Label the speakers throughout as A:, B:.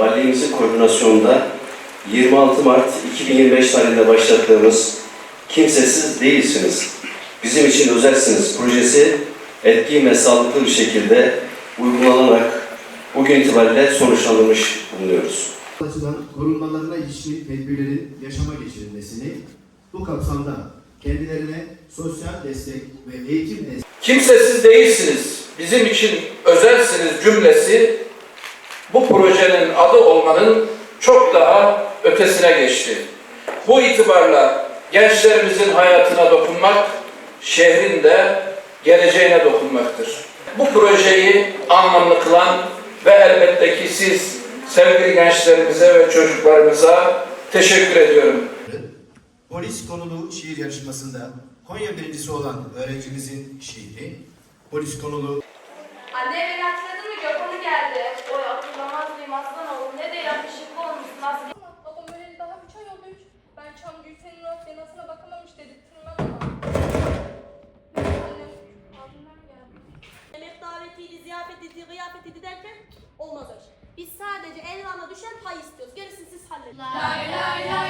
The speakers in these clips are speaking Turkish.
A: Valiliğimizin koordinasyonunda 26 Mart 2025 tarihinde başlattığımız Kimsesiz Değilsiniz, Bizim için Özelsiniz projesi etkin ve sağlıklı bir şekilde uygulanarak bugün itibariyle sonuçlandırmış bulunuyoruz.
B: açıdan korunmalarına ilişkin tedbirlerin yaşama geçirilmesini, bu kapsamda kendilerine sosyal destek ve eğitim destek
C: Kimsesiz değilsiniz, bizim için özelsiniz cümlesi bu projenin adı olmanın çok daha ötesine geçti. Bu itibarla gençlerimizin hayatına dokunmak, şehrin de geleceğine dokunmaktır. Bu projeyi anlamlı kılan ve elbette ki siz sevgili gençlerimize ve çocuklarımıza teşekkür ediyorum.
B: Polis konulu şiir yarışmasında Konya birincisi olan öğrencimizin şiiri, polis konulu
D: Anne beni hatırladın mı? Gökhan'ı geldi.
E: Pay istiyoruz. Gerisini siz halledin.
F: Lay lay lay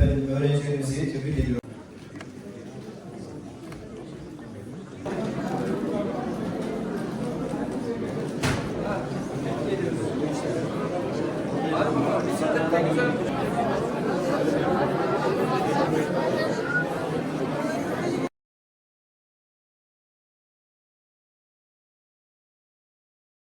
B: Efendim öğrencilerimizi tebrik ediyorum. Güzel.